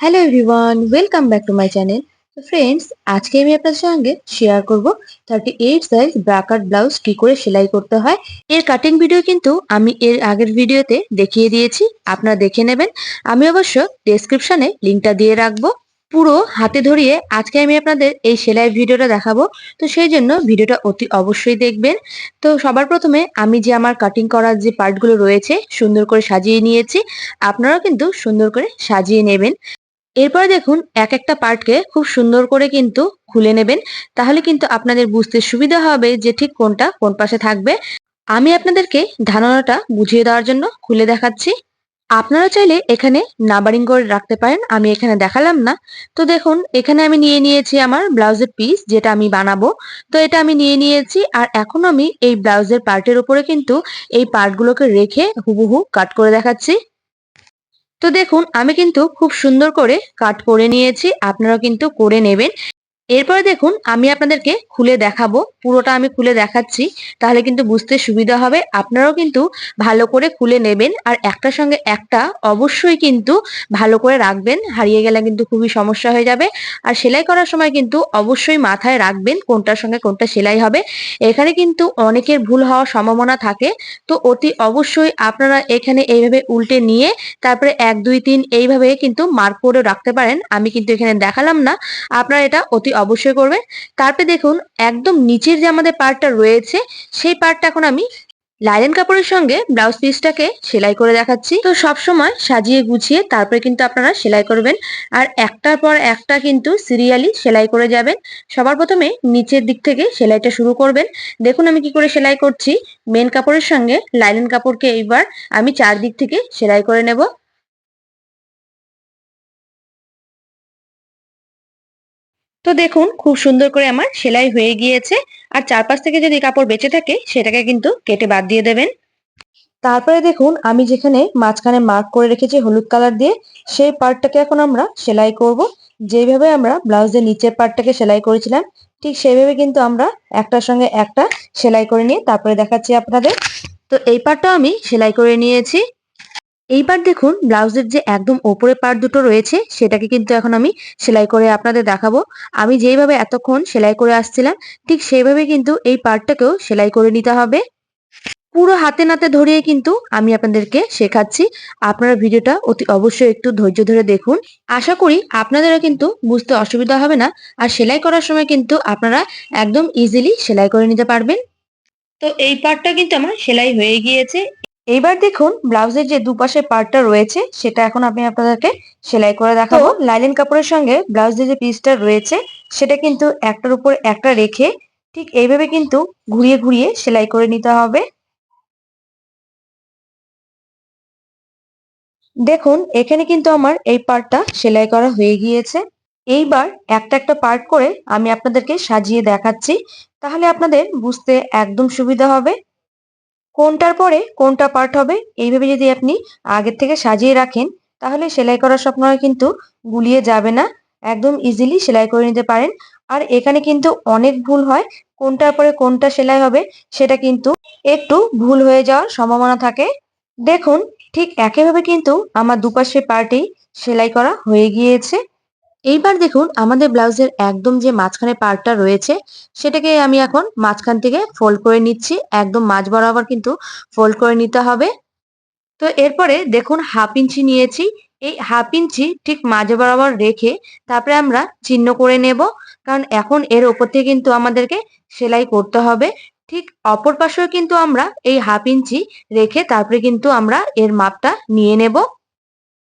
Hello everyone welcome back to my channel তো friends আজকে আমি আপনাদের সঙ্গে শেয়ার করব থার্টি এইট সাইজ ব্রাকার ব্লাউজ কি করে সেলাই করতে হয়। এর কাটিং ভিডিও কিন্তু আমি এর আগের ভিডিওতে দেখিয়ে দিয়েছি, আপনারা দেখে নেবেন। আমি অবশ্য ডেসক্রিপশনে লিঙ্কটা দিয়ে রাখব। পুরো হাতে ধরিয়ে আজকে আমি আপনাদের এই সেলাই ভিডিওটা দেখাবো। তো সেই জন্য ভিডিওটা অতি অবশ্যই দেখবেন। তো সবার প্রথমে আমি যে আমার কাটিং করার যে পার্টগুলো রয়েছে, সুন্দর করে সাজিয়ে নিয়েছি। আপনারাও কিন্তু সুন্দর করে সাজিয়ে নেবেন। এরপর দেখুন এক একটা পার্টকে খুব সুন্দর করে কিন্তু খুলে নেবেন। তাহলে কিন্তু আপনাদের বুঝতে সুবিধা হবে যে ঠিক কোনটা কোন পাশে থাকবে। আমি আপনাদেরকে ধারণাটা বুঝিয়ে দেওয়ার জন্য খুলে দেখাচ্ছি। আপনারা চাইলে এখানে নাবারিং করে রাখতে পারেন, আমি এখানে দেখালাম না। তো দেখুন, এখানে আমি নিয়ে নিয়েছি আমার ব্লাউজের পিস যেটা আমি বানাবো। তো এটা আমি নিয়ে নিয়েছি আর এখন আমি এই ব্লাউজের পার্টের উপরে কিন্তু এই পার্টগুলোকে রেখে হুবহু কাট করে দেখাচ্ছি। তো দেখুন আমি কিন্তু খুব সুন্দর করে কাট করে নিয়েছি। আপনারা কিন্তু করে নেবেন। এরপরে দেখুন, আমি আপনাদেরকে খুলে দেখাবো। পুরোটা আমি খুলে দেখাচ্ছি, তাহলে কিন্তু বুঝতে সুবিধা হবে। আপনারাও কিন্তু ভালো করে খুলে নেবেন, আর একটার সঙ্গে একটা অবশ্যই কিন্তু ভালো করে রাখবেন। হারিয়ে গেলে কিন্তু খুবই সমস্যা হয়ে যাবে। আর সেলাই করার সময় কিন্তু অবশ্যই মাথায় রাখবেন কোনটার সঙ্গে কোনটা সেলাই হবে। এখানে কিন্তু অনেকের ভুল হওয়ার সম্ভাবনা থাকে, তো অতি অবশ্যই আপনারা এখানে এইভাবে উল্টে নিয়ে তারপরে এক, দুই, তিন এইভাবে কিন্তু মার্ক করে রাখতে পারেন। আমি কিন্তু এখানে দেখালাম না। আপনারা এটা অতি অবশ্যই করবেন তারপরে দেখুন, একদম নিচের যে আমাদের পার্টটা রয়েছে, সেই পার্টটা এখন আমি লাইলেন কাপড়ের সঙ্গে ব্লাউজ পিসটাকে সেলাই করে দেখাচ্ছি। তো সব সময় সাজিয়ে গুছিয়ে তারপরে কিন্তু আপনারা সেলাই করবেন। আর একটার পর একটা কিন্তু সিরিয়ালি সেলাই করে যাবেন। সবার প্রথমে নিচের দিক থেকে সেলাইটা শুরু করবেন। দেখুন আমি কি করে সেলাই করছি। মেন কাপড়ের সঙ্গে লাইলেন কাপড়কে এইবার আমি চারদিক থেকে সেলাই করে নেব। তো দেখুন, খুব সুন্দর করে আমার সেলাই হয়ে গিয়েছে। আর চারপাশ থেকে যদি কাপড় বেঁচে থাকে, সেটাকে কিন্তু কেটে বাদ দিয়ে দেবেন। তারপরে দেখুন, আমি যেখানে মাঝখানে মার্ক করে রেখেছি হলুদ কালার দিয়ে, সেই পার্টটাকে এখন আমরা সেলাই করব। যেভাবে আমরা ব্লাউজের নিচের পার্টটাকে সেলাই করেছিলাম, ঠিক সেইভাবে কিন্তু আমরা একটার সঙ্গে একটা সেলাই করে নিয়ে তারপরে দেখাচ্ছি আপনাদের। তো এই পার্টটাও আমি সেলাই করে নিয়েছি। এইবার দেখুন, ব্লাউজের যে একদম ওপরে পার্ট দুটো রয়েছে, সেটাকে কিন্তু এখন আমি সেলাই করে আপনাদের দেখাবো। আমি যেইভাবে এতক্ষণ সেলাই করে আসছিলাম, ঠিক সেইভাবে কিন্তু এই পার্টটাকেও সেলাই করে নিতে হবে। পুরো হাতে নাতে ধরিয়ে কিন্তু আমি আপনাদেরকে শেখাচ্ছি। আপনারা ভিডিওটা অতি অবশ্যই একটু ধৈর্য ধরে দেখুন। আশা করি আপনাদেরও কিন্তু বুঝতে অসুবিধা হবে না। আর সেলাই করার সময় কিন্তু আপনারা একদম ইজিলি সেলাই করে নিতে পারবেন। তো এই পার্টটা কিন্তু আমার সেলাই হয়ে গিয়েছে। এইবার দেখুন ব্লাউজের যে দুপাশে পার্টটা রয়েছে সেটা এখন আমি আপনাদেরকে সেলাই করে দেখাবো। লাইলেন কাপড়ের সঙ্গে ব্লাউজের যে পিসটা রয়েছে সেটা কিন্তু একটার উপর একটা রেখে ঠিক এইভাবে কিন্তু ঘুরিয়ে ঘুরিয়ে সেলাই করে নিতে হবে। দেখুন এখানে কিন্তু আমার এই পার্টটা সেলাই করা হয়ে গিয়েছে। এইবার একটা একটা পার্ট করে আমি আপনাদেরকে সাজিয়ে দেখাচ্ছি। তাহলে আপনাদের বুঝতে একদম সুবিধা হবে। কোনটার পরে কোনটা পার্ট হবে এইভাবে যদি আপনি আগের থেকে সাজিয়ে রাখেন, তাহলে সেলাই করার সময় কিন্তু গুলিয়ে যাবে না। একদম ইজিলি সেলাই করে নিতে পারেন। আর এখানে কিন্তু অনেক ভুল হয়, কোনটার পরে কোনটা সেলাই হবে, সেটা কিন্তু একটু ভুল হয়ে যাওয়ার সম্ভাবনা থাকে। দেখুন, ঠিক একইভাবে কিন্তু আমার দুপাশে পার্টেই সেলাই করা হয়ে গিয়েছে। এইবার দেখুন আমাদের ব্লাউজের একদম যে মাঝখানে পার্টটা রয়েছে, সেটাকে আমি এখন মাঝখান থেকে ফোল্ড করে নিচ্ছি। একদম মাঝ বরাবর কিন্তু ফোল্ড করে নিতে হবে। তো এরপরে দেখুন হাফ ইঞ্চি নিয়েছি। এই হাফ ইঞ্চি ঠিক মাঝে বরাবর রেখে তারপরে আমরা চিহ্ন করে নেব, কারণ এখন এর ওপর থেকে কিন্তু আমাদেরকে সেলাই করতে হবে। ঠিক অপর পাশেও কিন্তু আমরা এই হাফ ইঞ্চি রেখে তারপরে কিন্তু আমরা এর মাপটা নিয়ে নেব।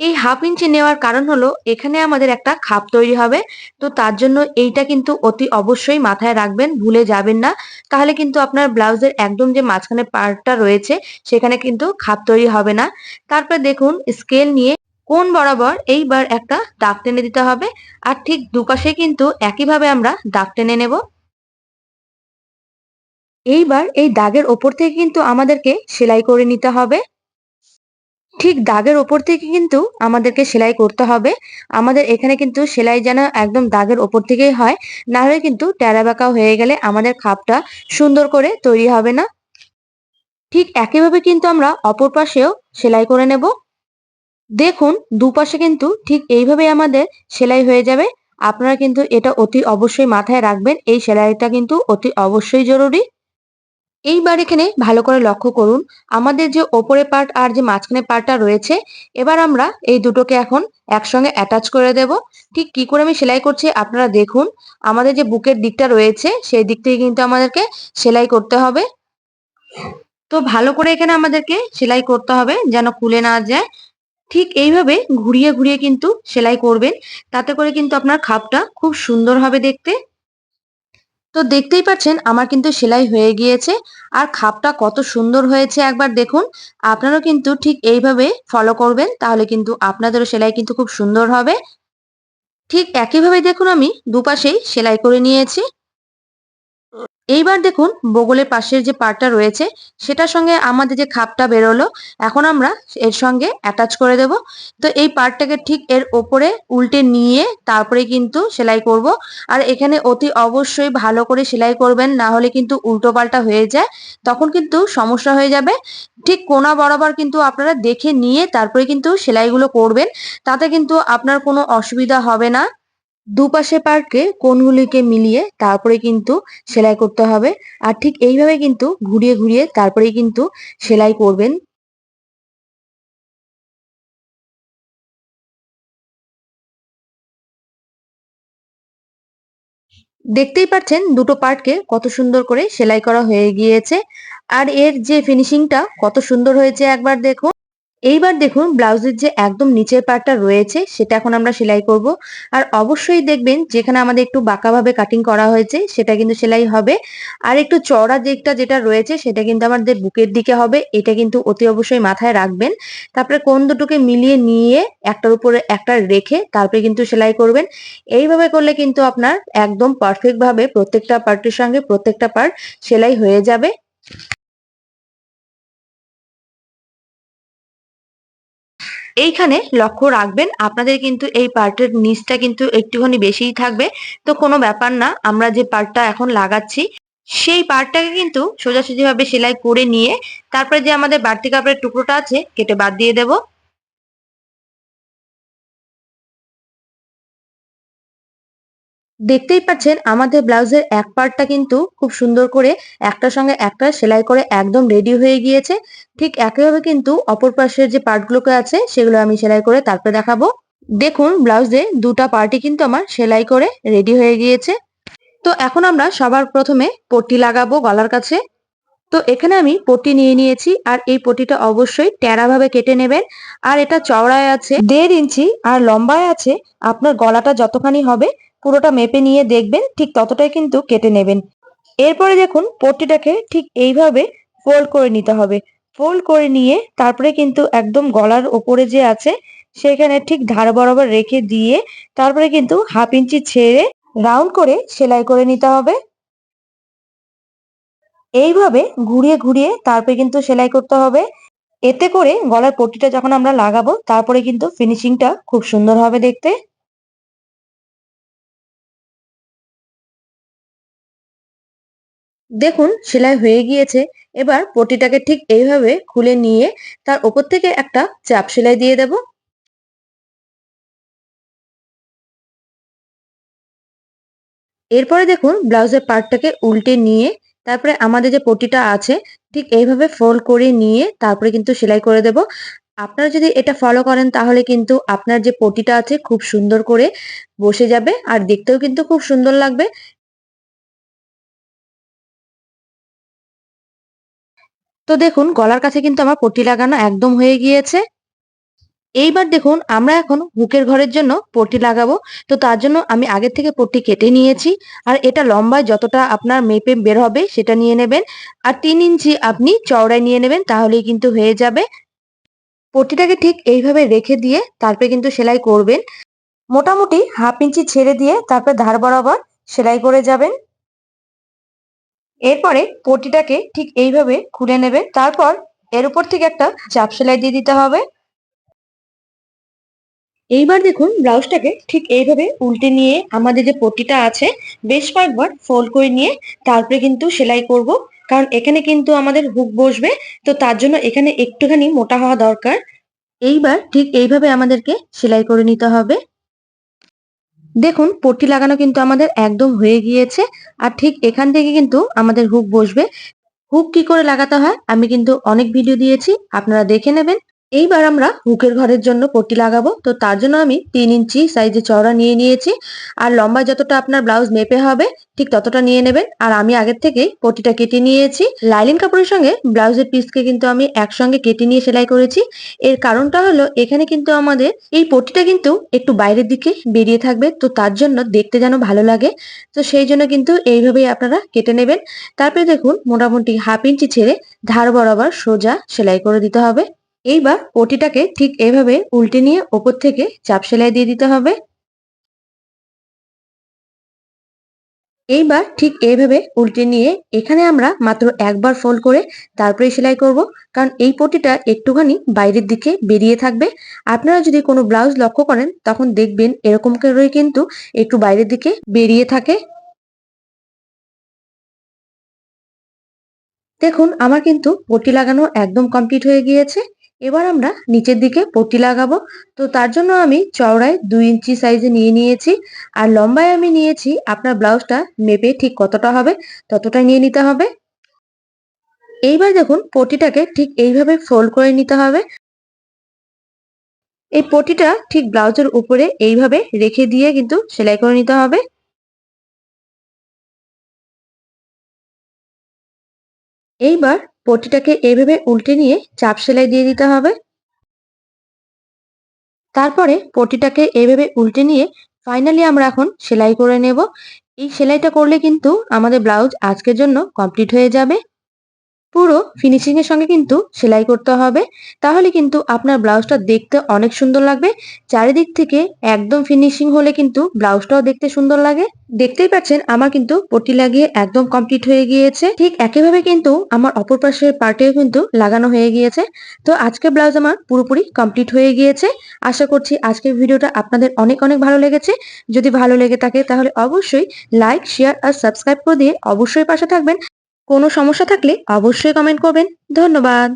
এই হাফ ইঞ্চি নেওয়ার কারণ হলো, এখানে আমাদের একটা খাপ তৈরি হবে। তো তার জন্য এইটা কিন্তু অতি অবশ্যই মাথায় রাখবেন, ভুলে যাবেন না। তাহলে কিন্তু আপনার ব্লাউজের একদম যে মাঝখানে পার্টটা রয়েছে, সেখানে কিন্তু খাপ তৈরি হবে না। তারপর দেখুন স্কেল নিয়ে কোন বরাবর এইবার একটা দাগ টেনে দিতে হবে। আর ঠিক দুপাশে কিন্তু একইভাবে আমরা দাগ টেনে নেব। এইবার এই দাগের ওপর থেকে কিন্তু আমাদেরকে সেলাই করে নিতে হবে। ঠিক দাগের ওপর থেকে কিন্তু আমাদেরকে সেলাই করতে হবে। আমাদের এখানে কিন্তু সেলাই যেন একদম দাগের ওপর থেকেই হয়, না হলে কিন্তু টেরা বাঁকা হয়ে গেলে আমাদের খাপটা সুন্দর করে তৈরি হবে না। ঠিক একইভাবে কিন্তু আমরা অপর পাশেও সেলাই করে নেব। দেখুন, দুপাশে কিন্তু ঠিক এইভাবে আমাদের সেলাই হয়ে যাবে। আপনারা কিন্তু এটা অতি অবশ্যই মাথায় রাখবেন, এই সেলাইটা কিন্তু অতি অবশ্যই জরুরি। এইবার এখানে ভালো করে লক্ষ্য করুন, আমাদের যে ওপরে পার্ট আর যে মাঝখানে পার্টটা রয়েছে, এবার আমরা এই দুটোকে এখন একসঙ্গে অ্যাটাচ করে দেব। ঠিক কি করে আমি সেলাই করছি আপনারা দেখুন, আমাদের যে বুকের দিকটা রয়েছে, সেই দিক থেকে কিন্তু আমাদেরকে সেলাই করতে হবে। তো ভালো করে এখানে আমাদেরকে সেলাই করতে হবে যেন খুলে না যায়। ঠিক এইভাবে ঘুরিয়ে ঘুরিয়ে কিন্তু সেলাই করবেন, তাতে করে কিন্তু আপনার খাপটা খুব সুন্দর হবে দেখতে তো দেখতেই পাচ্ছেন আমার কিন্তু সেলাই হয়ে গিয়েছে। আর খাপটা কত সুন্দর হয়েছে একবার দেখুন। আপনারাও কিন্তু ঠিক এইভাবে ফলো করবেন, তাহলে কিন্তু আপনাদেরও সেলাই কিন্তু খুব সুন্দর হবে। ঠিক একইভাবে দেখুন আমি দুপাশেই সেলাই করে নিয়েছি। এইবার দেখুন বগলের পাশের যে পার্টটা রয়েছে, সেটার সঙ্গে আমাদের যে খাপটা বেরোলো, এখন আমরা এর সঙ্গে অ্যাটাচ করে দেব। তো এই পার্টটাকে ঠিক এর ওপরে উল্টে নিয়ে তারপরে কিন্তু সেলাই করব। আর এখানে অতি অবশ্যই ভালো করে সেলাই করবেন, না হলে কিন্তু উল্টো পাল্টা হয়ে যায়, তখন কিন্তু সমস্যা হয়ে যাবে। ঠিক কোনা বরাবর কিন্তু আপনারা দেখে নিয়ে তারপরে কিন্তু সেলাইগুলো করবেন, তাতে কিন্তু আপনার কোনো অসুবিধা হবে না। দুপাশে পার্টকে কোণগুলিকে মিলিয়ে তারপরে কিন্তু সেলাই করতে হবে। আর ঠিক এইভাবে কিন্তু ঘুরিয়ে ঘুরিয়ে তারপরেই কিন্তু সেলাই করবেন। দেখতেই পাচ্ছেন দুটো পার্টকে কত সুন্দর করে সেলাই করা হয়ে গিয়েছে। আর এর যে ফিনিশিংটা কত সুন্দর হয়েছে একবার দেখুন। এইবার দেখুন ব্লাউজের যে একদম নিচের পার্টটা রয়েছে, সেটা এখন আমরা সেলাই করব। আর অবশ্যই দেখবেন যেখানে আমাদের একটু বাঁকাভাবে কাটিং করা হয়েছে, সেটা কিন্তু সেলাই হবে। আর একটু চড়া দিকটা যেটা রয়েছে, সেটা কিন্তু আমাদের বুকের দিকে হবে। এটা কিন্তু অতি অবশ্যই মাথায় রাখবেন। তারপরে কোন দুটোকে মিলিয়ে নিয়ে একটার উপরে একটা রেখে তারপরে কিন্তু সেলাই করবেন। এইভাবে করলে কিন্তু আপনার একদম পারফেক্ট ভাবে প্রত্যেকটা পার্টের সঙ্গে প্রত্যেকটা পার্ট সেলাই হয়ে যাবে। এইখানে লক্ষ্য রাখবেন, আপনাদের কিন্তু এই পার্টের নিচটা কিন্তু একটুখানি বেশিই থাকবে। তো কোনো ব্যাপার না, আমরা যে পার্টটা এখন লাগাচ্ছি, সেই পার্টটাকে কিন্তু সোজাসুজি ভাবে সেলাই করে নিয়ে, তারপরে যে আমাদের বাড়তি কাপড়ের টুকরোটা আছে, কেটে বাদ দিয়ে দেব। দেখতেই পাচ্ছেন, আমাদের ব্লাউজের এক পার্টটা কিন্তু খুব সুন্দর করে একটার সঙ্গে একটা সেলাই করে একদম রেডি হয়ে গিয়েছে। ঠিক একইভাবে কিন্তু অপর পাশের যে পার্টগুলোকে আছে, সেগুলো আমি সেলাই করে তারপরে দেখাবো। দেখুন, ব্লাউজে দুটা পার্টি কিন্তু আমার সেলাই করে রেডি হয়ে গিয়েছে। তো এখন আমরা সবার প্রথমে পট্টি লাগাবো গলার কাছে। তো এখানে আমি পট্টি নিয়ে নিয়েছি আর এই পট্টিটা অবশ্যই টেরা ভাবে কেটে নেবেন। আর এটা চওড়ায় আছে, দেড় ইঞ্চি আর লম্বায় আছে। আপনার গলাটা যতখানি হবে পুরোটা মেপে নিয়ে দেখবেন, ঠিক ততটাই কিন্তু কেটে নেবেন। এরপরে দেখুন, পট্টিটাকে ঠিক এইভাবে ফোল্ড করে নিতে হবে। ফোল্ড করে নিয়ে তারপরে কিন্তু একদম গলার ওপরে যে আছে, সেখানে ঠিক ধার বরাবর রেখে দিয়ে তারপরে কিন্তু হাফ ইঞ্চি ছেড়ে রাউন্ড করে সেলাই করে নিতে হবে। এইভাবে ঘুরিয়ে ঘুরিয়ে তারপরে কিন্তু সেলাই করতে হবে। এতে করে গলার পট্টিটা যখন আমরা লাগাবো, তারপরে কিন্তু ফিনিশিংটা খুব সুন্দর হবে দেখতে। দেখুন, সেলাই হয়ে গিয়েছে। এবার পটিটাকে ঠিক এইভাবে খুলে নিয়ে তার ওপর থেকে একটা চাপ সেলাই দিয়ে দেব। এরপরে দেখুন, ব্লাউজের পার্টটাকে উল্টে নিয়ে তারপরে আমাদের যে পটিটা আছে, ঠিক এইভাবে ফোল্ড করে নিয়ে তারপরে কিন্তু সেলাই করে দেব। আপনারা যদি এটা ফলো করেন, তাহলে কিন্তু আপনার যে পটিটা আছে, খুব সুন্দর করে বসে যাবে আর দেখতেও কিন্তু খুব সুন্দর লাগবে। তো দেখুন, গলার কাছে কিন্তু আমার পট্টি লাগানো একদম হয়ে গিয়েছে। এইবার দেখুন, আমরা এখন হুকের ঘরের জন্য পট্টি লাগাবো। তো তার জন্য আমি আগের থেকে পট্টি কেটে নিয়েছি। আর এটা লম্বায় যতটা আপনার মেপে বের হবে সেটা নিয়ে নেবেন। আর তিন ইঞ্চি আপনি চওড়ায় নিয়ে নেবেন, তাহলেই কিন্তু হয়ে যাবে। পট্টিটাকে ঠিক এইভাবে রেখে দিয়ে তারপরে কিন্তু সেলাই করবেন। মোটামুটি হাফ ইঞ্চি ছেড়ে দিয়ে তারপরে ধার বরাবর সেলাই করে যাবেন। এরপরে পটিটাকে ঠিক এইভাবে খুলে নেবে। তারপর এর উপর থেকে একটা চাপ সেলাই দিয়ে দিতে হবে। এইবার দেখুন ব্লাউজটাকে ঠিক এইভাবে উল্টে নিয়ে আমাদের যে পটিটা আছে, বেশ কয়েকবার ফোল্ড করে নিয়ে তারপরে কিন্তু সেলাই করব। কারণ এখানে কিন্তু আমাদের হুক বসবে, তো তার জন্য এখানে একটুখানি মোটা হওয়া দরকার। এইবার ঠিক এইভাবে আমাদেরকে সেলাই করে নিতে হবে। দেখুন, পট্টি লাগানো কিন্তু আমাদের একদম হয়ে গিয়েছে। আর ঠিক এখান থেকে কিন্তু আমাদের হুক বসবে। হুক কি করে লাগাতে হয় আমি কিন্তু অনেক ভিডিও দিয়েছি, আপনারা দেখে নেবেন। এইবার আমরা হুকের ঘরের জন্য পট্টি লাগাবো। তো তার জন্য আমি তিন ইঞ্চি সাইজে চওড়া নিয়ে নিয়েছি। আর লম্বা যতটা আপনার ব্লাউজ মেপে হবে, ঠিক ততটা নিয়ে নেবেন। আর আমি আগের থেকেই পট্টিটা কেটে নিয়েছি। লাইলিন কাপড়ের সঙ্গে ব্লাউজের পিসকে কিন্তু আমি একসঙ্গে কেটে নিয়ে সেলাই করেছি। এর কারণটা হলো, এখানে কিন্তু আমাদের এই পট্টিটা কিন্তু একটু বাইরের দিকে বেরিয়ে থাকবে। তো তার জন্য দেখতে যেন ভালো লাগে। তো সেই জন্য কিন্তু এইভাবেই আপনারা কেটে নেবেন। তারপরে দেখুন, মোটামুটি হাফ ইঞ্চি ছেড়ে ধার বরাবর সোজা সেলাই করে দিতে হবে। এইবার পটিটাকে ঠিক এভাবে উল্টে নিয়ে ওপর থেকে চাপ সেলাই দিয়ে দিতে হবে। এইবার ঠিক এইভাবে উল্টে নিয়ে এখানে আমরা মাত্র একবার ফোল্ড করে তারপরে সেলাই করব, কারণ এই পটিটা একটুখানি বাইরের দিকে বেরিয়ে থাকবে। আপনারা যদি কোনো ব্লাউজ লক্ষ্য করেন, তখন দেখবেন এরকম করেই কিন্তু একটু বাইরের দিকে বেরিয়ে থাকে। দেখুন, আমার কিন্তু পট্টি লাগানো একদম কমপ্লিট হয়ে গিয়েছে। এবার আমরা নিচের দিকে পট্টি লাগাবো। তো তার জন্য আমি চওড়ায় দুই ইঞ্চি সাইজে নিয়ে নিয়েছি আর লম্বায় আমি নিয়েছি আপনার ব্লাউজটা মেপে ঠিক কতটা হবে ততটা নিয়ে নিতে হবে। এইবার দেখুন পটিটাকে ঠিক এইভাবে ফোল্ড করে নিতে হবে। এই পটিটা ঠিক ব্লাউজের উপরে এইভাবে রেখে দিয়ে কিন্তু সেলাই করে নিতে হবে। এইবার পটিটাকে এভাবে উল্টে নিয়ে চাপ সেলাই দিয়ে দিতে হবে। তারপরে পটিটাকে এভাবে উল্টে নিয়ে ফাইনালি আমরা এখন সেলাই করে নেব। এই সেলাইটা করলে কিন্তু আমাদের ব্লাউজ আজকের জন্য কমপ্লিট হয়ে যাবে। পুরো ফিনিশিং এর সঙ্গে কিন্তু সেলাই করতে হবে। তাহলে কিন্তু আপনার ব্লাউজটা দেখতে অনেক সুন্দর লাগবে। চারিদিক থেকে একদম ফিনিশিং হলে কিন্তু ব্লাউজটাও দেখতে সুন্দর লাগে। দেখতেই পাচ্ছেন আমার কিন্তু পটি লাগিয়ে একদম কমপ্লিট হয়ে গিয়েছে। ঠিক একইভাবে কিন্তু আমার অপর পাশের পার্টেও কিন্তু লাগানো হয়ে গিয়েছে। তো আজকের ব্লাউজ আমার পুরোপুরি কমপ্লিট হয়ে গিয়েছে। আশা করছি আজকের ভিডিওটা আপনাদের অনেক অনেক ভালো লেগেছে। যদি ভালো লেগে থাকে তাহলে অবশ্যই লাইক শেয়ার আর সাবস্ক্রাইব করে দিয়ে অবশ্যই পাশে থাকবেন। কোনো সমস্যা থাকলে অবশ্যই কমেন্ট করবেন। ধন্যবাদ।